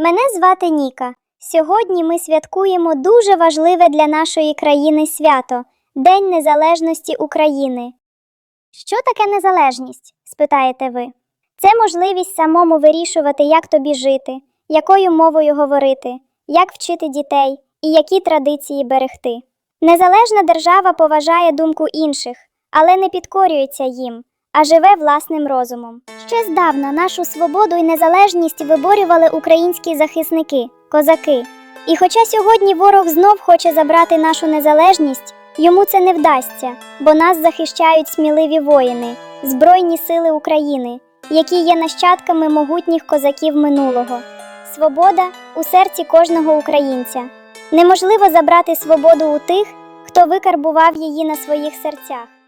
Мене звати Ніка. Сьогодні ми святкуємо дуже важливе для нашої країни свято День Незалежності України. Що таке незалежність? спитаєте ви. Це можливість самому вирішувати, як тобі жити, якою мовою говорити, як вчити дітей і які традиції берегти. Незалежна держава поважає думку інших, але не підкорюється їм, а живе власним розумом. Ще здавна нашу свободу і незалежність виборювали українські захисники, козаки. І хоча сьогодні ворог знов хоче забрати нашу незалежність, йому це не вдасться, бо нас захищають сміливі воїни, Збройні сили України, які є нащадками могутніх козаків минулого. Свобода у серці кожного українця. Неможливо забрати свободу у тих, хто викарбував її на своїх серцях.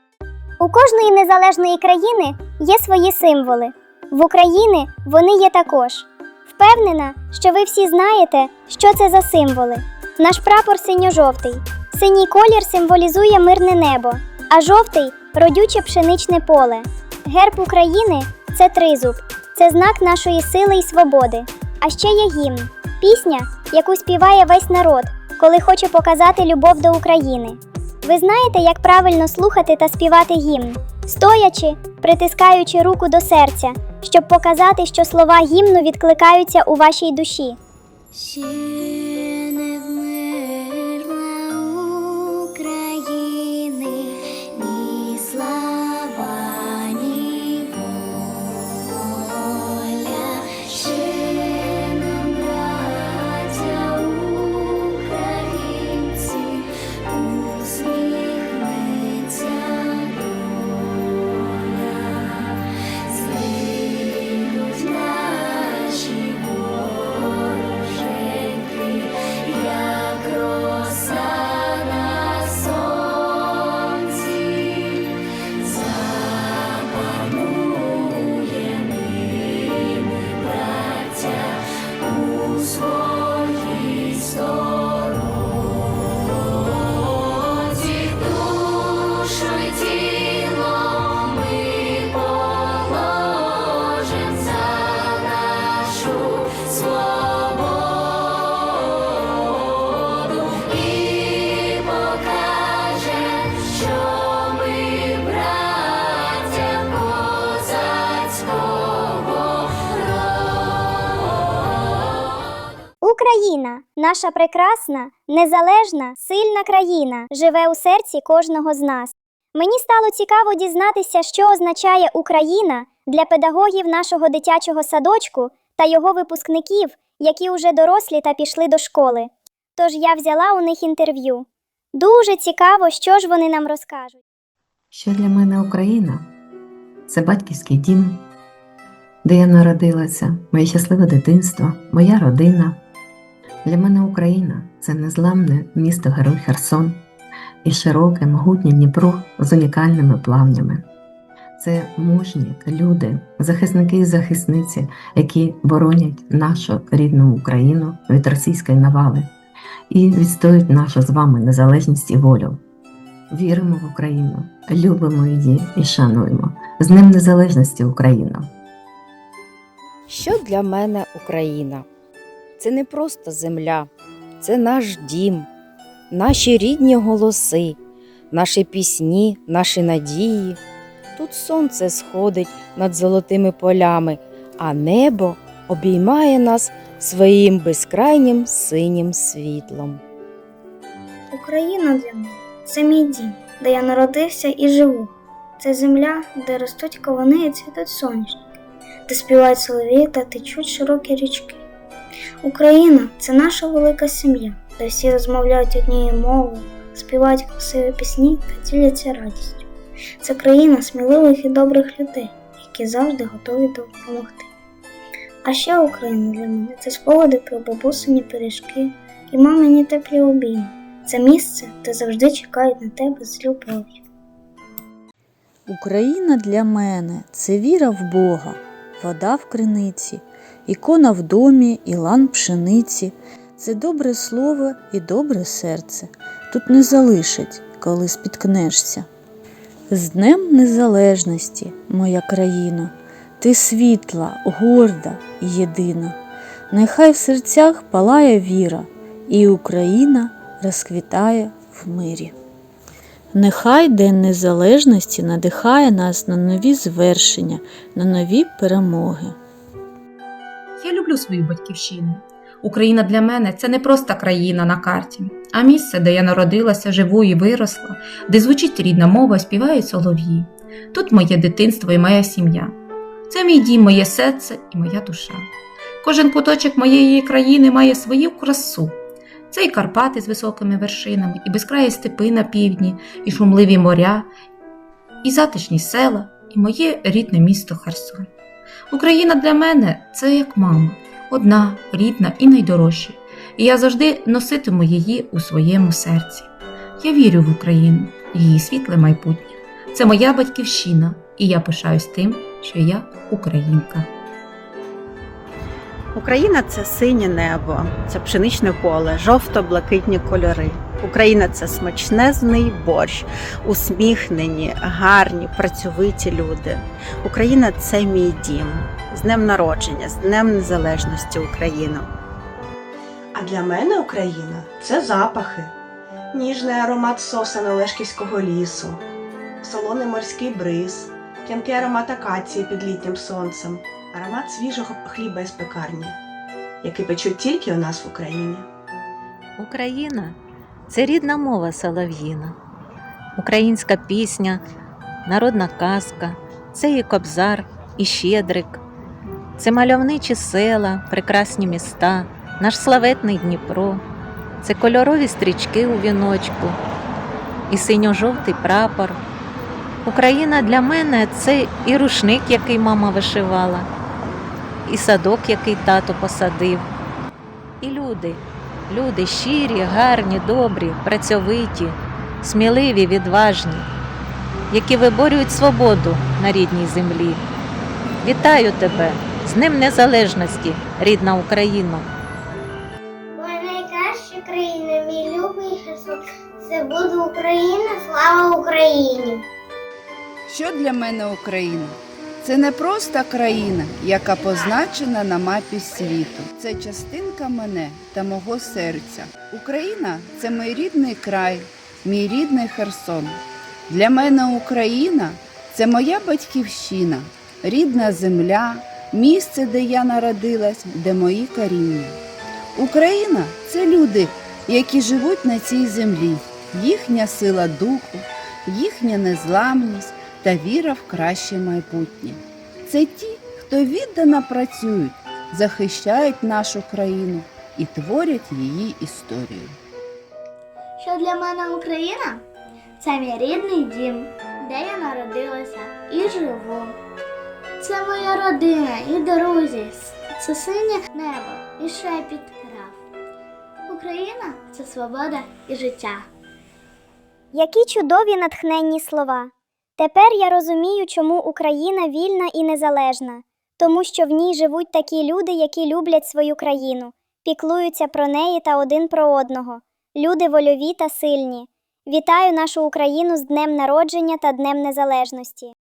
У кожної незалежної країни є свої символи. В Україні вони є також. Впевнена, що ви всі знаєте, що це за символи. Наш прапор синьо-жовтий. Синій колір символізує мирне небо, а жовтий родюче пшеничне поле. Герб України це тризуб, це знак нашої сили і свободи. А ще є гімн пісня, яку співає весь народ, коли хоче показати любов до України. Ви знаєте, як правильно слухати та співати гімн, стоячи, притискаючи руку до серця, щоб показати, що слова гімну відкликаються у вашій душі. Наша прекрасна, незалежна, сильна країна, живе у серці кожного з нас. Мені стало цікаво дізнатися, що означає Україна для педагогів нашого дитячого садочку та його випускників, які уже дорослі та пішли до школи. Тож я взяла у них інтерв'ю. Дуже цікаво, що ж вони нам розкажуть. Що для мене Україна? Це батьківський дім, де я народилася, моє щасливе дитинство, моя родина. Для мене Україна це незламне місто Герой Херсон і широке, могутнє Дніпро з унікальними плавнями. Це мужні люди, захисники і захисниці, які боронять нашу рідну Україну від російської навали і відстоюють нашу з вами незалежність і волю. Віримо в Україну, любимо її і шануємо. З Днем Незалежності Україна! Що для мене Україна? Це не просто земля, це наш дім, наші рідні голоси, наші пісні, наші надії. Тут сонце сходить над золотими полями, а небо обіймає нас своїм безкрайнім синім світлом. Україна для мене це мій дім, де я народився і живу. Це земля, де ростуть кавуни і цвітуть соняшники, де співають солов'ї та течуть широкі річки. Україна це наша велика сім'я, де всі розмовляють однією мовою, співають красиві пісні та діляться радістю. Це країна сміливих і добрих людей, які завжди готові допомогти. А ще Україна для мене це спогади про бабусині пиріжки і мамині теплі обійми. Це місце, де завжди чекають на тебе з любов'ю. Україна для мене це віра в Бога, вода в криниці, ікона в домі і лан пшениці. Це добре слово і добре серце. Тут не залишить, коли спіткнешся. З Днем Незалежності, моя країна, ти світла, горда і єдина. Нехай в серцях палає віра, і Україна розквітає в мирі. Нехай День Незалежності надихає нас на нові звершення, на нові перемоги. Я люблю свою батьківщину. Україна для мене це не просто країна на карті, а місце, де я народилася, живу і виросла, де звучить рідна мова, співають солов'ї. Тут моє дитинство і моя сім'я. Це мій дім, моє серце і моя душа. Кожен куточок моєї країни має свою красу. Це і Карпати з високими вершинами, і безкраї степи на півдні, і шумливі моря, і затишні села, і моє рідне місто Херсон. Україна для мене це як мама, одна, рідна і найдорожча, і я завжди носитиму її у своєму серці. Я вірю в Україну, її світле майбутнє. Це моя батьківщина, і я пишаюсь тим, що я українка. Україна це синє небо, це пшеничне поле, жовто-блакитні кольори. Україна це смачнезний борщ, усміхнені, гарні, працьовиті люди. Україна це мій дім. З днем народження, з Днем Незалежності України. А для мене Україна це запахи, ніжний аромат сосен Олешківського лісу, солоний морський бриз, п'янкий аромат акації під літнім сонцем, аромат свіжого хліба із пекарні, який печуть тільки у нас в Україні. Україна це рідна мова солов'їна, українська пісня, народна казка, це і кобзар, і щедрик, це мальовничі села, прекрасні міста, наш славетний Дніпро, це кольорові стрічки у віночку, і синьо-жовтий прапор. Україна для мене це і рушник, який мама вишивала, і садок, який тато посадив, і люди. Люди щирі, гарні, добрі, працьовиті, сміливі, відважні, які виборюють свободу на рідній землі. Вітаю тебе з Днем Незалежності, рідна Україна! Моя найкраща країна, мій любий Херсон. Це буде Україна, слава Україні! Що для мене Україна? Це не просто країна, яка позначена на мапі світу. Це частинка мене та мого серця. Україна це мій рідний край, мій рідний Херсон. Для мене Україна це моя батьківщина, рідна земля, місце, де я народилась, де мої коріння. Україна це люди, які живуть на цій землі, їхня сила духу, їхня незламність та віра в краще майбутнє. Це ті, хто віддано працюють, захищають нашу країну і творять її історію. Що для мене Україна? Це мій рідний дім, де я народилася і живу. Це моя родина і друзі, це синє небо і шепіт трав. Україна це свобода і життя. Які чудові натхненні слова. Тепер я розумію, чому Україна вільна і незалежна, тому що в ній живуть такі люди, які люблять свою країну, піклуються про неї та один про одного. Люди вольові та сильні. Вітаю нашу Україну з Днем народження та Днем Незалежності.